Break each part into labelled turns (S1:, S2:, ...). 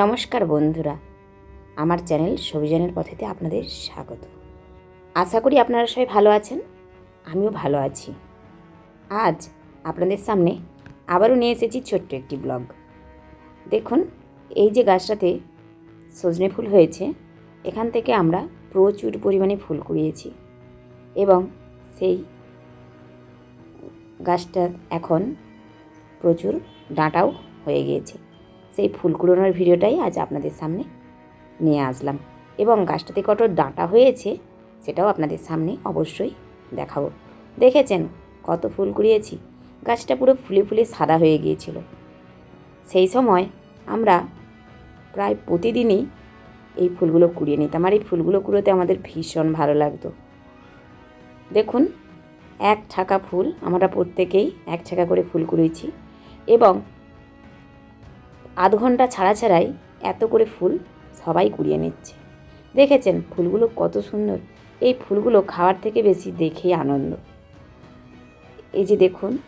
S1: নমস্কার বন্ধুরা, আমার চ্যানেল সবিজনের পথেতে আপনাদের স্বাগত। আশা করি আপনারা সবাই ভালো আছেন, আমিও ভালো আছি। আজ আপনাদের সামনে আবারও নিয়ে এসেছি ছোট্ট একটি ব্লগ। দেখুন, এই যে গাছটাতে সজনে ফুল হয়েছে, এখান থেকে আমরা প্রচুর পরিমাণে ফুল কুড়িয়েছি এবং সেই গাছটা এখন প্রচুর ডাঁটাও হয়ে গিয়েছে। সেই ফুল কুড়োনোর ভিডিওটাই আজ আপনাদের সামনে নিয়ে আসলাম। এবং গাছটাতে কত ডাঁটা হয়েছে সেটাও আপনাদের সামনে অবশ্যই দেখাবো। দেখেছেন? কত ফুল কুড়িয়েছি। গাছটা পুরো ফুলে ফুলে সাদা হয়ে গিয়েছিল। সেই সময় আমরা প্রায় প্রতিদিনই এই ফুলগুলো কুড়িয়ে নিতাম। আর এই ফুলগুলো কুড়োতে আমাদের ভীষণ ভালো লাগতো। দেখুন, এক ঠাকা ফুল আমরা প্রত্যেকেই এক ছাকা করে ফুল কুড়িয়েছি। এবং আধ ঘণ্টা ছাড়া ছাড়াই এত করে ফুল সবাই কুড়িয়ে নিচ্ছে। দেখেছেন ফুলগুলো কত সুন্দর? এই ফুলগুলো খাওয়ার থেকে বেশি দেখেই আনন্দ। এই যে দেখুন,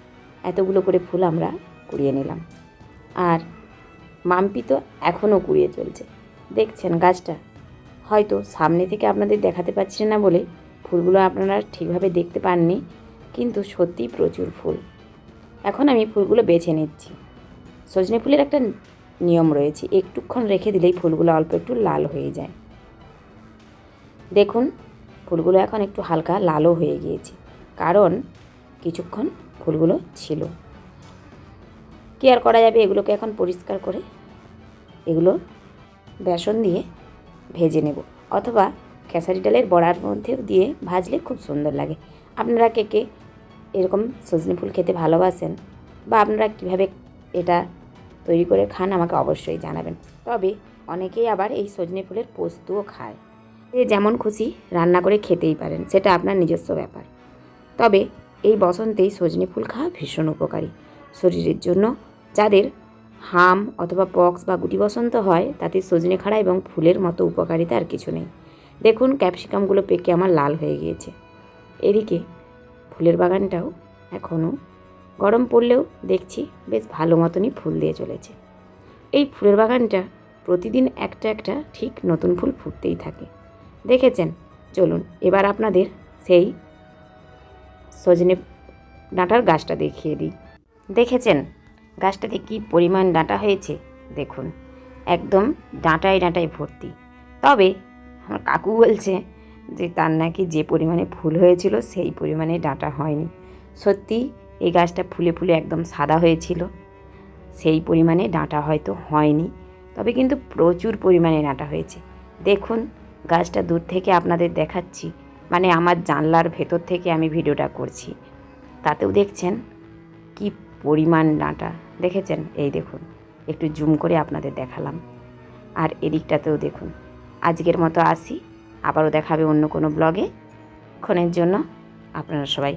S1: এতগুলো করে ফুল আমরা কুড়িয়ে নিলাম। আর মাম্পি তো এখনও কুড়িয়ে চলছে। দেখছেন গাছটা? হয়তো সামনে থেকে আপনাদের দেখাতে পাচ্ছি না বলে ফুলগুলো আপনারা ঠিকভাবে দেখতে পাননি, কিন্তু সত্যিই প্রচুর ফুল। এখন আমি ফুলগুলো বেছে নিচ্ছি। সজনে ফুলের একটা নিয়ম রয়েছে, একটুক্ষণ রেখে দিলেই ফুলগুলো অল্প একটু লাল হয়ে যায়। দেখুন, ফুলগুলো এখন একটু হালকা লালও হয়ে গিয়েছে, কারণ কিছুক্ষণ ফুলগুলো ছিল। কি আর করা যাবে? এগুলোকে এখন পরিষ্কার করে এগুলো বেসন দিয়ে ভেজে নেব, অথবা খেসারি ডালের বড়ার মধ্যেও দিয়ে ভাজলে খুব সুন্দর লাগে। আপনারা কে কে এরকম সজনে ফুল খেতে ভালোবাসেন বা আপনারা কীভাবে এটা তৈরি করে খান, আমাকে অবশ্যই জানাবেন। তবে অনেকেই আবার এই সজনে ফুলের পোস্তও খায়। যে যেমন খুশি রান্না করে খেতেই পারেন, সেটা আপনার নিজস্ব ব্যাপার। তবে এই বসন্তেই সজনে ফুল খাওয়া ভীষণ উপকারী। শরীরের জন্য যাদের হাম অথবা পক্স বা গুটি বসন্ত হয়, তাতে সজনে খাড়া এবং ফুলের মতো উপকারিতা আর কিছু নেই। দেখুন, ক্যাপসিকামগুলো পেকে আমার লাল হয়ে গিয়েছে। এদিকে ফুলের বাগানটাও এখনও গরম পড়লেও দেখছি বেশ ভালো মতনই ফুল দিয়ে চলেছে। এই ফুলের বাগানটা প্রতিদিন একটা একটা ঠিক নতুন ফুল ফুটতেই থাকে। দেখেছেন? চলুন, এবার আপনাদের সেই সজনে ডাঁটার গাছটা দেখিয়ে দিই। দেখেছেন? গাছটাতে কি পরিমাণ ডাঁটা হয়েছে? দেখুন, একদম ডাঁটায় ডাঁটায় ভর্তি। তবে আমার কাকু বলছে যে, তার নাকি যে পরিমাণে ফুল হয়েছিল, সেই পরিমাণে ডাঁটা হয়নি। সত্যি এই গাছটা ফুলে ফুলে একদম সাদা হয়েছিল। সেই পরিমাণে ডাঁটা হয়তো হয়নি, তবে কিন্তু প্রচুর পরিমাণে ডাঁটা হয়েছে। দেখুন, গাছটা দূর থেকে আপনাদের দেখাচ্ছি মানে আমার জানলার ভেতর থেকে আমি ভিডিওটা করছি। তাতেও দেখছেন কি পরিমাণ ডাঁটা, দেখেছেন? এই দেখুন, একটু জুম করে আপনাদের দেখালাম। আর এদিকটাতেও দেখুন, আজকের মতো আসি, আবারও দেখাবে অন্য কোনো ব্লগে। ক্ষণের জন্য আপনারা সবাই